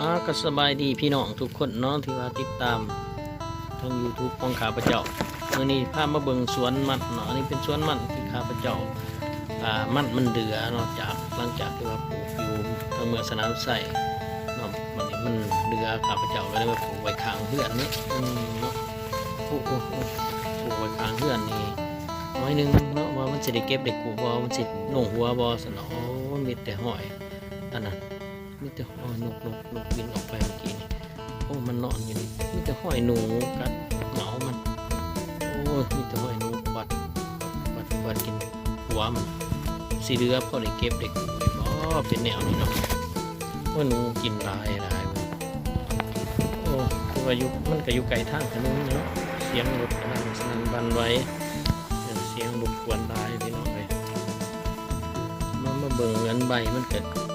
อ่าก็สบายดีพี่น้องทุกคนเนาะที่ว่าติดตามทาง YouTube ของข้าพเจ้าเมื่อนี้พามาเบิงสวนมันเนาะอันนี้เป็นสวนมันที่ข้าพเจ้าอ่ามันมันเดือเนาะจากหลังจากที่ว่าปลูกอยู่ทางเมืองสนามไส่เนาะมันนี้มันเดือข้าพเจ้าก็เลยมาปลูกไว้ข้างเพื่อนนี่อืมเนาะปลูกปลูกไว้ข้างเพื่อนนี่น้อยหนึงเนาะว่ามันสิได้เก็บได้กูบ่มันสิลงหัวบ่สนอมีแต่หอยอันนั้น มีแต่หอยนกนกนกบินออกไปเมื่อกี้นี่โอ้มันนอนอยู่นี่มีแต่หอยหนูกัดเหงามัน โอ้มีแต่หอยหนูบัดบัดบัดกินหัวมันสีเรือพอได้เก็บได้กุยบ่เป็นแนวนี้เนาะว่าหนูกินลายลายโอ้คือว่ายู่มันก็อยู่ไกลทางถนนเนาะเสียงรถนั่นสนั่นบันไว้เสียงรบกวนลายพี่น้องเลยมามาเบิ่งเงินใบมันเกิด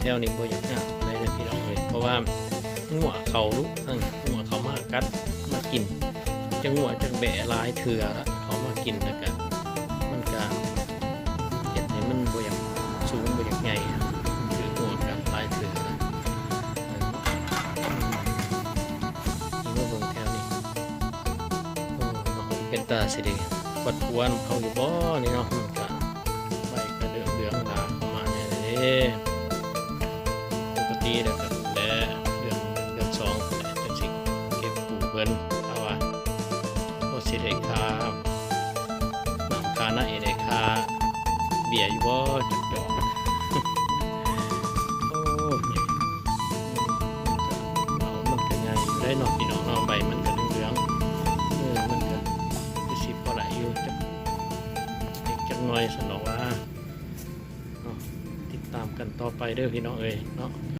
แถวนี้บ่อยากยากอะไรเลยพี่น้องเลยเพราะว่าหัวเขาลุกทั้งหัวเขามากัดมากินจะหัวจะแบะลายเถื่อละเขามากินแล้วก็มันก็เห็นให้มันบ่อยากสูงบ่อยากใหญ่คือหัวกันลายเถื่อละนี่มาเบิ่งแถวนี้โอ้เนเป็นตาสิเดีวัดกวนเขาอยู่บ่นี่เนาะมันก็ใบกระเดื่องเดืองดาประมาณนี้เลย ปกติแล้วก็แลเดือนเดือนสองแต่จังสิเก็บปลูกเพิ่นเอาว่าโอสิได้ค่าน้ำค่าหน้าเอได้ค่าเบียร์อยู่บ่จักจอกโอ้ยเอามันก็ใหญ่อยู่ได้เนาะพี่น้องเนาะใบมันก็เหลืองเออมันก็สิบพอไหลอยู่จักจักหน่อยสนองว่าเนาะติดตามกันต่อไปเด้อพี่น้องเอ้ยเนาะ